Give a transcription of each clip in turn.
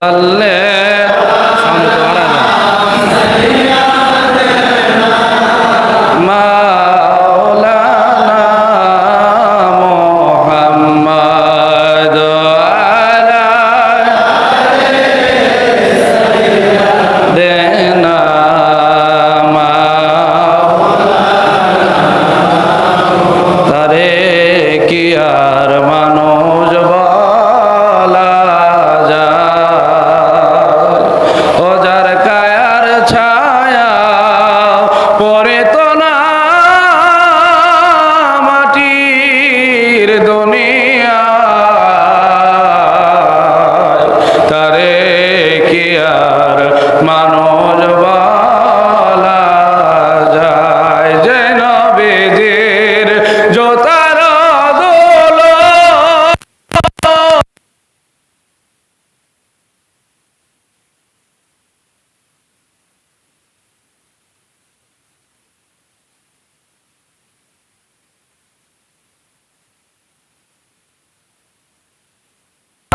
Allah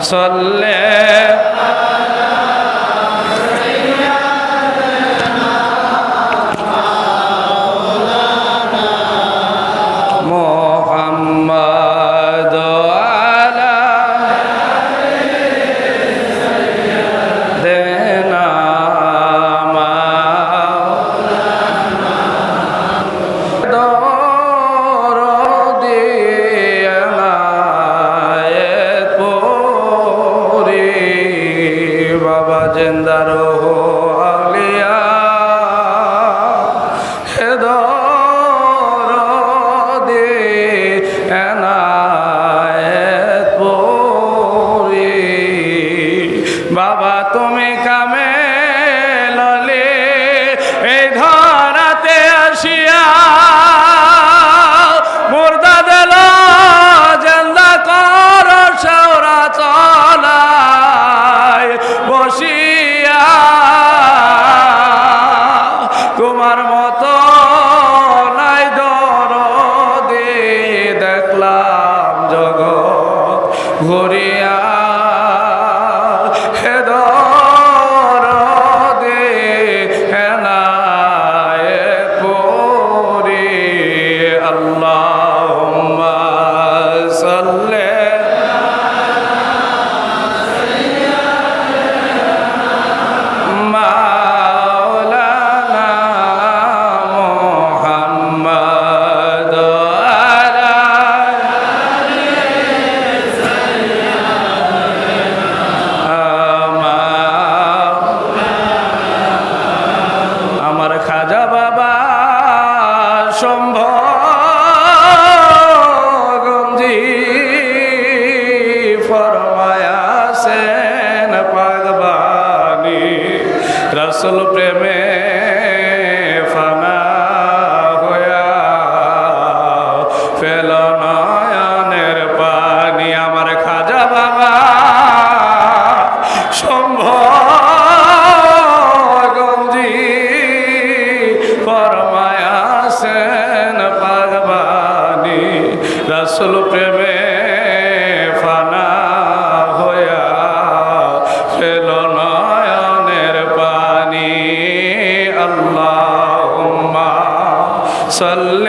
صلى জেন্দার হো lah ফরমায়াছেন পাগবানি। রসুল প্রেম وسلم